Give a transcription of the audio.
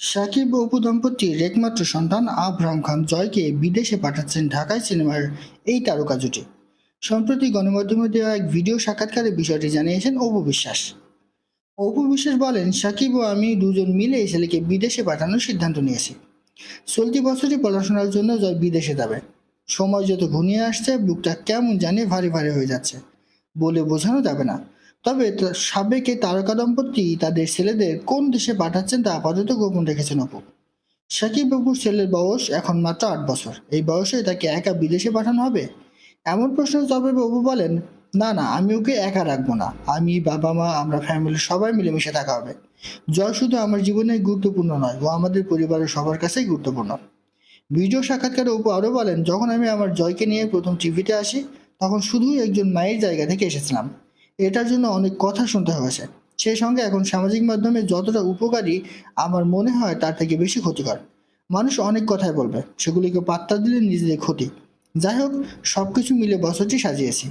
সাকিব ও অপু দম্পতির একমাত্র সন্তান আবরাম খান জয়কে বিদেশে পাঠাচ্ছেন ঢাকায় সিনেমার এই তারকা জুটি। সম্প্রতি গণমাধ্যমে দেওয়া এক ভিডিও সাক্ষাৎকারে বিষয়টি জানিয়েছেন অপু বিশ্বাস। অপু বিশ্বাস বলেন, সাকিব ও আমি দুজন মিলে এই ছেলেকে বিদেশে পাঠানোর সিদ্ধান্ত নিয়েছি। চলতি বছরই পড়াশোনার জন্য জয় বিদেশে যাবে। সময় যত ঘনিয়ে আসছে, বুকটা কেমন জানি ভারী ভারী হয়ে যাচ্ছে। বলে বোঝানো যাবে না। তবে সাবেক এই তারকা দম্পতি তাদের ছেলেদের কোন দেশে পাঠাচ্ছেন তা আপাতত গোপন রেখেছেন অপু। সাকিব বাবুর ছেলের বয়স এখন মাত্র আট বছর। এই বয়সে তাকে একা বিদেশে পাঠানো হবে? এমন প্রশ্নের জবাবে অপু বলেন, না না, আমি ওকে একা রাখব না। আমি বাবা, মা, আমরা ফ্যামিলির সবাই মিলেমিশে থাকা হবে। জয় শুধু আমার জীবনে গুরুত্বপূর্ণ নয়, ও আমাদের পরিবারের সবার কাছেই গুরুত্বপূর্ণ। ভিডিও সাক্ষাৎকারে অপু আরও বলেন, যখন আমি আমার জয়কে নিয়ে প্রথম টিভিতে আসি, তখন শুধুই একজন মায়ের জায়গা থেকে এসেছিলাম। এটার জন্য অনেক কথা শুনতে হয়েছে সেই সঙ্গে এখন সামাজিক মাধ্যমে যতটা উপকারী আমার মনে হয় তার থেকে বেশি ক্ষতিকর। মানুষ অনেক কথাই বলবে, সেগুলিকে পাত্তা দিলে নিজেদের ক্ষতি। যাই হোক সব কিছু মিলে বছরটি সাজিয়েছি।